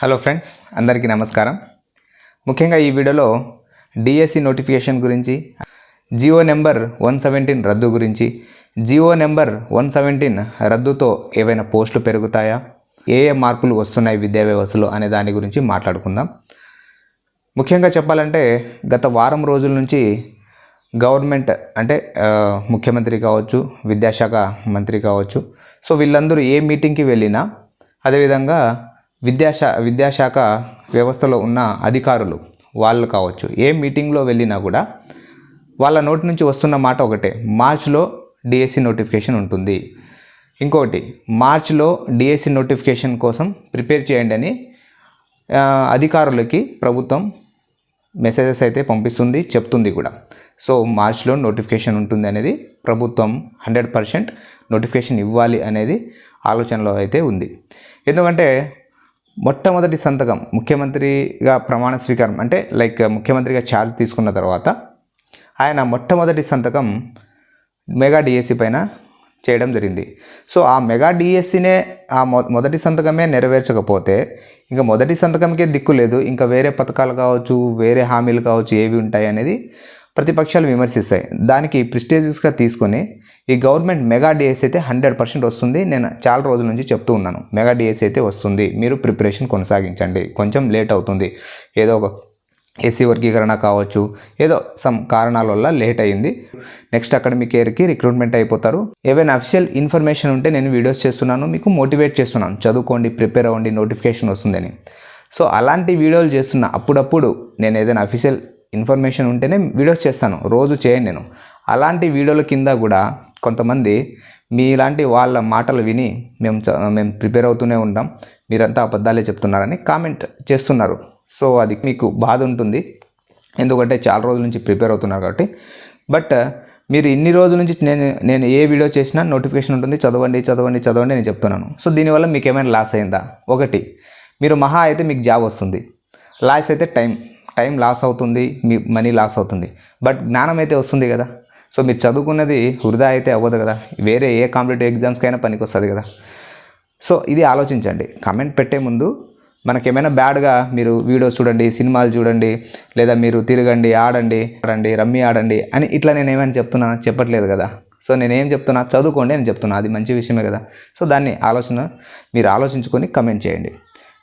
Hello friends అందరికీ నమస్కారం. ముఖ్యంగా ఈ వీడియోలో డిఎస్సి నోటిఫికేషన్ గురించి జియో నెంబర్ వన్ సెవెంటీన్ రద్దు గురించి జియో నెంబర్ వన్ సెవెంటీన్ రద్దుతో ఏవైనా పోస్టులు పెరుగుతాయా ఏ ఏ మార్పులు వస్తున్నాయి విద్యా వ్యవస్థలో అనే దాని గురించి మాట్లాడుకుందాం. ముఖ్యంగా చెప్పాలంటే గత వారం రోజుల నుంచి గవర్నమెంట్ అంటే ముఖ్యమంత్రి కావచ్చు విద్యాశాఖ మంత్రి కావచ్చు సో వీళ్ళందరూ ఏ మీటింగ్కి వెళ్ళినా అదేవిధంగా విద్యాశా విద్యాశాఖ వ్యవస్థలో ఉన్న అధికారులు వాళ్ళు కావచ్చు ఏ మీటింగ్లో వెళ్ళినా కూడా వాళ్ళ నోటి నుంచి వస్తున్న మాట ఒకటే మార్చ్లో డిఎస్సి నోటిఫికేషన్ ఉంటుంది. ఇంకొకటి మార్చ్లో డిఎస్సి నోటిఫికేషన్ కోసం ప్రిపేర్ చేయండి అని అధికారులకి ప్రభుత్వం మెసేజెస్ అయితే పంపిస్తుంది చెప్తుంది కూడా. సో మార్చ్లో నోటిఫికేషన్ ఉంటుంది అనేది ప్రభుత్వం హండ్రెడ్ పర్సెంట్ నోటిఫికేషన్ ఇవ్వాలి అనేది ఆలోచనలో అయితే ఉంది. ఎందుకంటే మొట్టమొదటి సంతకం ముఖ్యమంత్రిగా ప్రమాణ స్వీకారం అంటే లైక్ ముఖ్యమంత్రిగా ఛార్జ్ తీసుకున్న తర్వాత ఆయన మొట్టమొదటి సంతకం మెగా డిఎస్సి పైన చేయడం జరిగింది. సో ఆ మెగా డిఎస్సినే ఆ మొ మొదటి సంతకమే నెరవేర్చకపోతే ఇంకా మొదటి సంతకంకే దిక్కు లేదు. ఇంకా వేరే పథకాలు కావచ్చు వేరే హామీలు కావచ్చు ఏవి ఉంటాయి అనేది ప్రతిపక్షాలు విమర్శిస్తాయి. దానికి ప్రిస్టేజియస్గా తీసుకొని ఈ గవర్నమెంట్ మెగా డిఎస్ అయితే హండ్రెడ్ పర్సెంట్ వస్తుంది. నేను చాలా రోజుల నుంచి చెప్తూ ఉన్నాను. మెగా డిఎస్ అయితే వస్తుంది. మీరు ప్రిపరేషన్ కొనసాగించండి. కొంచెం లేట్ అవుతుంది. ఏదో ఒక ఎస్సీ వర్గీకరణ కావచ్చు. ఏదో సమ్ కారణాల వల్ల లేట్ అయింది. నెక్స్ట్ అకాడమిక్ ఇయర్కి రిక్రూట్మెంట్ అయిపోతారు. ఏవైనా అఫిషియల్ ఇన్ఫర్మేషన్ ఉంటే నేను వీడియోస్ చేస్తున్నాను. మీకు మోటివేట్ చేస్తున్నాను. చదువుకోండి ప్రిపేర్ అవ్వండి నోటిఫికేషన్ వస్తుందని. సో అలాంటి వీడియోలు చేస్తున్న అప్పుడప్పుడు నేను ఏదైనా అఫీషియల్ ఇన్ఫర్మేషన్ ఉంటేనే వీడియోస్ చేస్తాను. రోజు చేయను నేను. అలాంటి వీడియోల కింద కూడా కొంతమంది మీలాంటి వాళ్ళ మాటలు విని మేము చ- మేము ప్రిపేర్ అవుతూనే ఉంటాం. మీరంతా అబద్ధాలే చెప్తున్నారని కామెంట్ చేస్తున్నారు. సో అది మీకు బాధ ఉంటుంది. ఎందుకంటే చాలా రోజుల నుంచి ప్రిపేర్ అవుతున్నారు కాబట్టి. బట్ మీరు ఇన్ని రోజుల నుంచి నేను నేను ఏ వీడియో చేసినా నోటిఫికేషన్ ఉంటుంది. చదవండి చదవండి చదవండి నేను చెప్తున్నాను. సో దీనివల్ల మీకు ఏమైనా లాస్ అయిందా? ఒకటి మీరు మహా అయితే మీకు జాబ్ వస్తుంది. లాస్ అయితే టైం టైం లాస్ అవుతుంది. మీ మనీ లాస్ అవుతుంది. బట్ జ్ఞానం అయితే వస్తుంది కదా. సో మీరు చదువుకున్నది వృధా అయితే అవ్వదు కదా. వేరే ఏ కాంపిటేటివ్ ఎగ్జామ్స్కైనా పనికి వస్తుంది కదా. సో ఇది ఆలోచించండి. కమెంట్ పెట్టే ముందు మనకేమైనా బ్యాడ్గా మీరు వీడియోస్ చూడండి సినిమాలు చూడండి లేదా మీరు తిరగండి ఆడండి ఆడండి రమ్మి ఆడండి అని ఇట్లా నేను ఏమైనా చెప్తున్నా చెప్పట్లేదు కదా. సో నేనేం చెప్తున్నా చదువుకోండి అని చెప్తున్నా. అది మంచి విషయమే కదా. సో దాన్ని ఆలోచన మీరు ఆలోచించుకొని కమెంట్ చేయండి.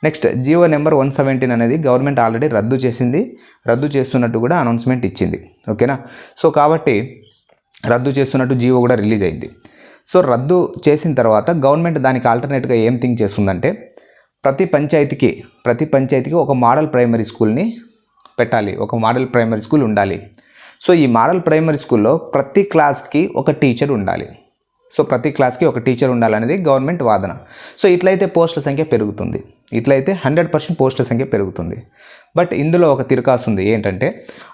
Next Jio number one seventeen అనేది గవర్నమెంట్ ఆల్రెడీ రద్దు చేసింది. రద్దు చేస్తున్నట్టు కూడా అనౌన్స్మెంట్ ఇచ్చింది. ఓకేనా? సో కాబట్టి రద్దు చేస్తున్నట్టు జియో కూడా రిలీజ్ అయింది. సో రద్దు చేసిన తర్వాత గవర్నమెంట్ దానికి ఆల్టర్నేట్గా ఏం థింక్ చేస్తుందంటే ప్రతి పంచాయతీకి ప్రతి పంచాయతీకి ఒక మోడల్ ప్రైమరీ స్కూల్ని పెట్టాలి. ఒక మోడల్ ప్రైమరీ స్కూల్ ఉండాలి. సో ఈ మోడల్ ప్రైమరీ స్కూల్లో ప్రతి క్లాస్కి ఒక టీచర్ ఉండాలి. సో ప్రతి క్లాస్కి ఒక టీచర్ ఉండాలనేది గవర్నమెంట్ వాదన. సో ఇట్లయితే పోస్టుల సంఖ్య పెరుగుతుంది. ఇట్లయితే హండ్రెడ్ పర్సెంట్ పోస్టుల సంఖ్య పెరుగుతుంది. బట్ ఇందులో ఒక తిరకాసు ఉంది. ఏంటంటే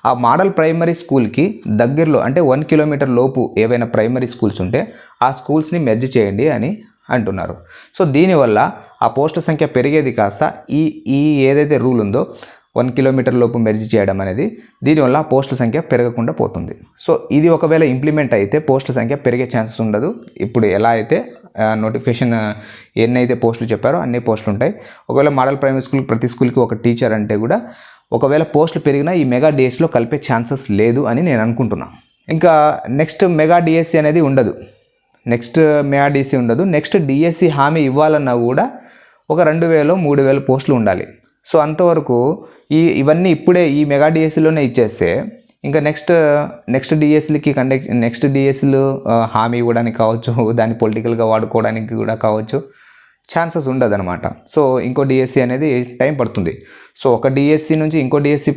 ఆ మోడల్ ప్రైమరీ స్కూల్కి దగ్గరలో అంటే వన్ కిలోమీటర్ లోపు ఏవైనా ప్రైమరీ స్కూల్స్ ఉంటే ఆ స్కూల్స్ని మెర్జ్ చేయండి అని అంటున్నారు. సో దీనివల్ల ఆ పోస్టుల సంఖ్య పెరిగేది కాస్త ఈ ఈ ఏదైతే రూల్ ఉందో వన్ కిలోమీటర్ లోపు మెర్జ్ చేయడం అనేది దీనివల్ల ఆ పోస్టుల సంఖ్య పెరగకుండా పోతుంది. సో ఇది ఒకవేళ ఇంప్లిమెంట్ అయితే పోస్టుల సంఖ్య పెరిగే ఛాన్సెస్ ఉండదు. ఇప్పుడు ఎలా అయితే నోటిఫికేషన్ ఎన్నైతే పోస్టులు చెప్పారో అన్ని పోస్టులు ఉంటాయి. ఒకవేళ మోడల్ ప్రైమరీ స్కూల్ ప్రతి స్కూల్కి ఒక టీచర్ అంటే కూడా ఒకవేళ పోస్టులు పెరిగినా ఈ మెగా డిఎస్లో కలిపే ఛాన్సెస్ లేదు అని నేను అనుకుంటున్నాను ఇంకా నెక్స్ట్ మెగా డిఎస్సి అనేది ఉండదు. నెక్స్ట్ మెగా డిఎస్సి ఉండదు. నెక్స్ట్ డిఎస్సి హామీ ఇవ్వాలన్నా కూడా ఒక రెండు వేలు మూడు వేల పోస్టులు ఉండాలి. సో అంతవరకు ఈ ఇవన్నీ ఇప్పుడే ఈ మెగా డిఎస్సిలోనే ఇచ్చేస్తే ఇంకా నెక్స్ట్ నెక్స్ట్ డిఎస్సిలకి కండక్ట్ నెక్స్ట్ డిఎస్సిలు హామీ ఇవ్వడానికి కావచ్చు దాన్ని పొలిటికల్గా వాడుకోవడానికి కూడా కావచ్చు ఛాన్సెస్ ఉండదన్నమాట. సో ఇంకో డిఎస్సి అనేది టైం పడుతుంది. సో ఒక డిఎస్సి నుంచి ఇంకో డిఎస్సి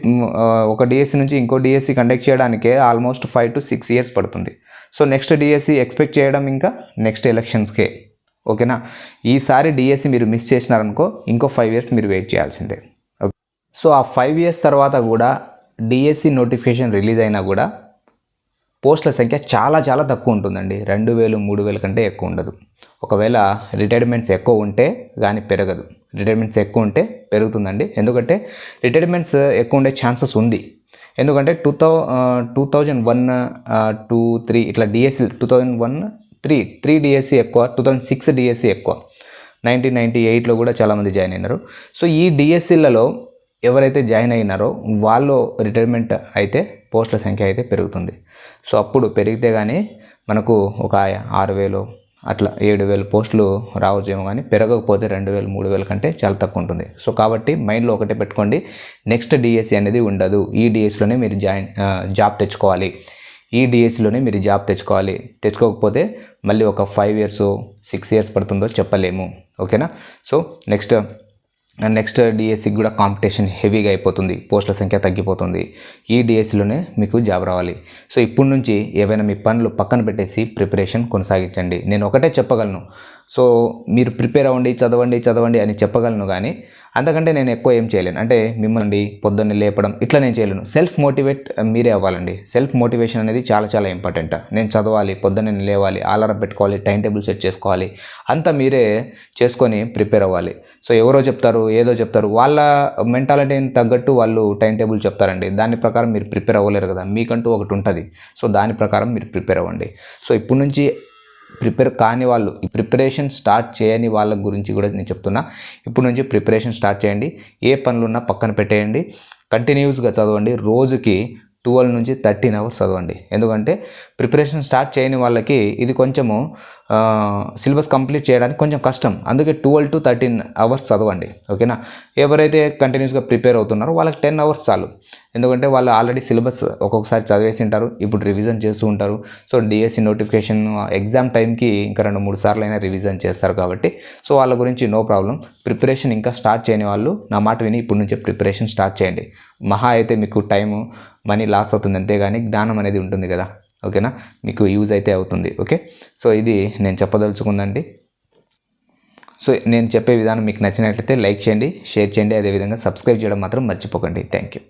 ఒక డిఎస్సి నుంచి ఇంకో డిఎస్సి కండక్ట్ చేయడానికే almost five to six years పడుతుంది. సో నెక్స్ట్ డిఎస్సి ఎక్స్పెక్ట్ చేయడం ఇంకా నెక్స్ట్ ఎలక్షన్స్కే ఓకేనా? ఈసారి డిఎస్సి మీరు మిస్ చేసినారనుకో ఇంకో ఫైవ్ ఇయర్స్ మీరు వెయిట్ చేయాల్సిందే. ఓకే. సో ఆ ఫైవ్ ఇయర్స్ తర్వాత కూడా డిఎస్సి నోటిఫికేషన్ రిలీజ్ అయినా కూడా పోస్టుల సంఖ్య చాలా చాలా తక్కువ ఉంటుందండి. రెండు వేలు మూడు వేల కంటే ఎక్కువ ఉండదు. ఒకవేళ రిటైర్మెంట్స్ ఎక్కువ ఉంటే కానీ పెరగదు. రిటైర్మెంట్స్ ఎక్కువ ఉంటే పెరుగుతుందండి. ఎందుకంటే రిటైర్మెంట్స్ ఎక్కువ ఉండే ఛాన్సెస్ ఉంది. ఎందుకంటే two thou two thousand one two three ఇట్లా DSC two thousand one three three DSC ఎక్కువ టూ థౌజండ్ సిక్స్ డిఎస్సి ఎక్కువ. నైన్టీన్ నైంటీ ఎయిట్లో కూడా చాలామంది జాయిన్ అయినారు. సో ఈ డిఎస్సిలలో ఎవరైతే జాయిన్ అయినారో వాళ్ళు రిటైర్మెంట్ అయితే పోస్టుల సంఖ్య అయితే పెరుగుతుంది. సో అప్పుడు పెరిగితే కానీ మనకు ఒక ఆరు వేలు అట్లా ఏడు వేలు పోస్టులు రావచ్చేమో కానీ పెరగకపోతే రెండు వేలు మూడు వేల కంటే చాలా తక్కువ ఉంటుంది. సో కాబట్టి మైండ్లో ఒకటే పెట్టుకోండి నెక్స్ట్ డిఎస్సి అనేది ఉండదు. ఈ డిఎస్సిలోనే మీరు జాయిన్ జాబ్ తెచ్చుకోవాలి. ఈ డిఎస్సిలోనే మీరు జాబ్ తెచ్చుకోవాలి. తెచ్చుకోకపోతే మళ్ళీ ఒక ఫైవ్ ఇయర్స్ సిక్స్ ఇయర్స్ పడుతుందో చెప్పలేము. ఓకేనా? సో నెక్స్ట్ నెక్స్ట్ డిఎస్సికి కూడా కాంపిటీషన్ హెవీగా అయిపోతుంది పోస్టుల సంఖ్య తగ్గిపోతుంది. ఈ డిఎస్సిలోనే మీకు జాబ్ రావాలి. సో ఇప్పటి నుంచి ఏవైనా మీ పనులు పక్కన పెట్టేసి ప్రిపరేషన్ కొనసాగించండి. నేను ఒకటే చెప్పగలను. సో మీరు ప్రిపేర్ అవ్వండి చదవండి చదవండి అని చెప్పగలను కానీ అంతకంటే నేను ఎక్కువ ఏం చేయలేను. అంటే మిమ్మల్ని పొద్దున్నే లేపడం ఇట్లా నేను చేయలేను. సెల్ఫ్ మోటివేట్ మీరే అవ్వాలండి. సెల్ఫ్ మోటివేషన్ అనేది చాలా చాలా ఇంపార్టెంట్ నేను చదవాలి పొద్దున్నే నేను లేవాలి అలారం పెట్టుకోవాలి టైం టేబుల్ సెట్ చేసుకోవాలి అంతా మీరే చేసుకొని ప్రిపేర్ అవ్వాలి. సో ఎవరో చెప్తారు ఏదో చెప్తారు వాళ్ళ మెంటాలిటీని తగ్గట్టు వాళ్ళు టైం టేబుల్ చెప్తారండి. దాని ప్రకారం మీరు ప్రిపేర్ అవ్వలేరు కదా. మీకంటూ ఒకటి ఉంటుంది. సో దాని ప్రకారం మీరు ప్రిపేర్ అవ్వండి. సో ఇప్పటి నుంచి ప్రిపేర్ కాని వాళ్ళు ఈ ప్రిపరేషన్ స్టార్ట్ చేయని వాళ్ళ గురించి కూడా నేను చెప్తున్నా. ఇప్పుడు నుంచి ప్రిపరేషన్ స్టార్ట్ చేయండి. ఏ పనులున్నా పక్కన పెట్టేయండి. కంటిన్యూస్గా చదవండి. రోజుకి ట్వెల్వ్ నుంచి థర్టీన్ అవర్స్ చదవండి. ఎందుకంటే ప్రిపరేషన్ స్టార్ట్ చేయని వాళ్ళకి ఇది కొంచెము సిలబస్ కంప్లీట్ చేయడానికి కొంచెం కష్టం. అందుకే ట్వెల్వ్ టు థర్టీన్ అవర్స్ చదవండి. ఓకేనా? ఎవరైతే కంటిన్యూస్గా ప్రిపేర్ అవుతున్నారో వాళ్ళకి టెన్ అవర్స్ చాలు. ఎందుకంటే వాళ్ళు ఆల్రెడీ సిలబస్ ఒక్కొక్కసారి చదివేసి ఉంటారు ఇప్పుడు రివిజన్ చేస్తూ ఉంటారు. సో డిఎస్సి నోటిఫికేషన్ ఎగ్జామ్ టైంకి ఇంకా రెండు మూడు సార్లు అయినా రివిజన్ చేస్తారు కాబట్టి. సో వాళ్ళ గురించి నో ప్రాబ్లం. ప్రిపరేషన్ ఇంకా స్టార్ట్ చేయని వాళ్ళు నా మాట విని ఇప్పటి నుంచే ప్రిపరేషన్ స్టార్ట్ చేయండి. మహా అయితే మీకు టైము మనీ లాస్ అవుతుంది అంతేగాని జ్ఞానం అనేది ఉంటుంది కదా. ఓకేనా? మీకు యూజ్ అయితే అవుతుంది ఓకే? సో ఇది నేను చెప్పదలుచుకుందండి. సో నేను చెప్పే విధానం మీకు నచ్చినట్లయితే లైక్ చేయండి షేర్ చేయండి అదేవిధంగా సబ్స్క్రైబ్ చేయడం మాత్రం మర్చిపోకండి. Thank you